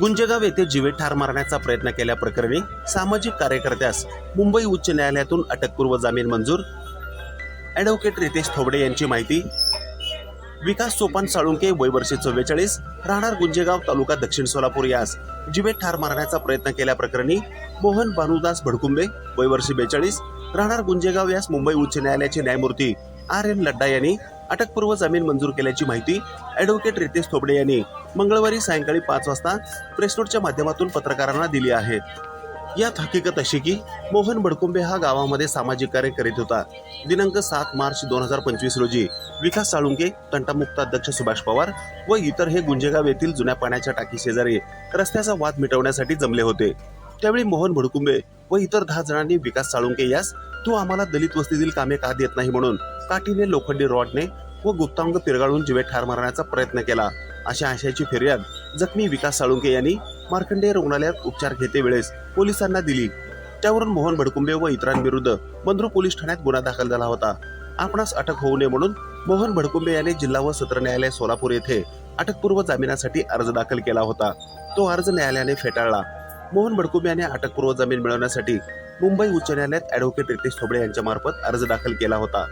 गुंजेगाव येथे जीवे ठार मारण्याचा प्रयत्न केल्याप्रकरणी सामाजिक कार्यकर्त्यास मुंबई उच्च न्यायालयातून अटकपूर्व जामीन मंजूर. ॲडव्होकेट रितेश थोबडे यांची माहिती. विकास सोपान साळुंके वय वर्षे चव्वेचाळीस राहणार गुंजेगाव तालुका दक्षिण सोलापूर यास जीवे ठार मारण्याचा प्रयत्न केल्याप्रकरणी मोहन भानुदास भडकुंबे वय वर्षे बेचाळीस राहणार गुंजेगाव यास मुंबई उच्च न्यायालयाचे न्यायमूर्ती आर एन लड्डा यांनी अटकपूर्व जामीन मंजूर केल्याची माहिती ॲडव्होकेट रितेश थोबडे यांनी मंगळवारी सायंकाळी पाच वाजता प्रेसनोटच्या माध्यमातून पत्रकारांना दिली आहे. यात हकीकत अशी की मोहन बडकुंबे हा गावामध्ये सामाजिक कार्य करीत होता. दिनांक सात मार्च दोन हजार पंचवीस रोजी विकास साळुंके तंटामुक्त अध्यक्ष सुभाष पवार व इतर हे गुंजेगाव येथील जुन्या पाण्याच्या टाकी शेजारी रस्त्याचा वाद मिटवण्यासाठी जमले होते. त्यावेळी मोहन भडकुंबे व इतर दहा जणांनी विकास साळुंके यास तू आम्हाला दलित वस्तीतील कामे का देत नाही म्हणून काठीने लोखंडी रॉडने व गुप्तांग पिरगाळून जीवे ठार मारण्याचा प्रयत्न केला. अशा आशयाची फिर्याद जखमी विकास साळुंके यांनी मार्कंडेय रुग्णालयात उपचार घेते वेळेस पोलिसांना दिली. त्यावरून मोहन भडकुंबे व इतरांविरुद्ध बंद्रू पोलीस ठाण्यात गुन्हा दाखल झाला होता. आपणास अटक होऊ नये म्हणून मोहन भडकुंबे याने जिल्हा व सत्र न्यायालय सोलापूर येथे अटकपूर्व जामिनासाठी अर्ज दाखल केला होता. तो अर्ज न्यायालयाने फेटाळला. मोहन बडकुम याने अटकपूर्व जमीन मिळवण्यासाठी मुंबई उच्च न्यायालयात ॲडव्होकेट रितेश थोबडे यांच्या मार्फत अर्ज दाखल केला होता.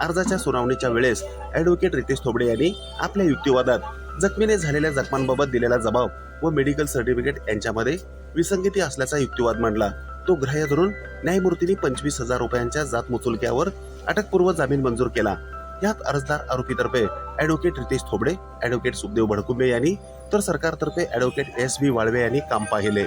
अर्जाच्या सुनावणीच्या वेळेस ॲडव्होकेट रितेश थोबडे यांनी आपल्या युक्तिवादात जखमीने झालेल्या जखमांबाबत दिलेला जबाब व मेडिकल सर्टिफिकेट यांच्यामध्ये विसंगती असल्याचा युक्तिवाद मांडला. तो ग्राह्य धरून न्यायमूर्तींनी पंचवीस हजार रुपयांच्या जात मुचुलक्यावर अटकपूर्व जामीन मंजूर केला. यात अर्जदार आरोपीतर्फे ॲडव्होकेट रितेश थोबडे ॲडव्होकेट सुखदेव भडकुंबे यांनी तर सरकारतर्फे ॲडव्होकेट एस बी वाळवे यांनी काम पाहिले.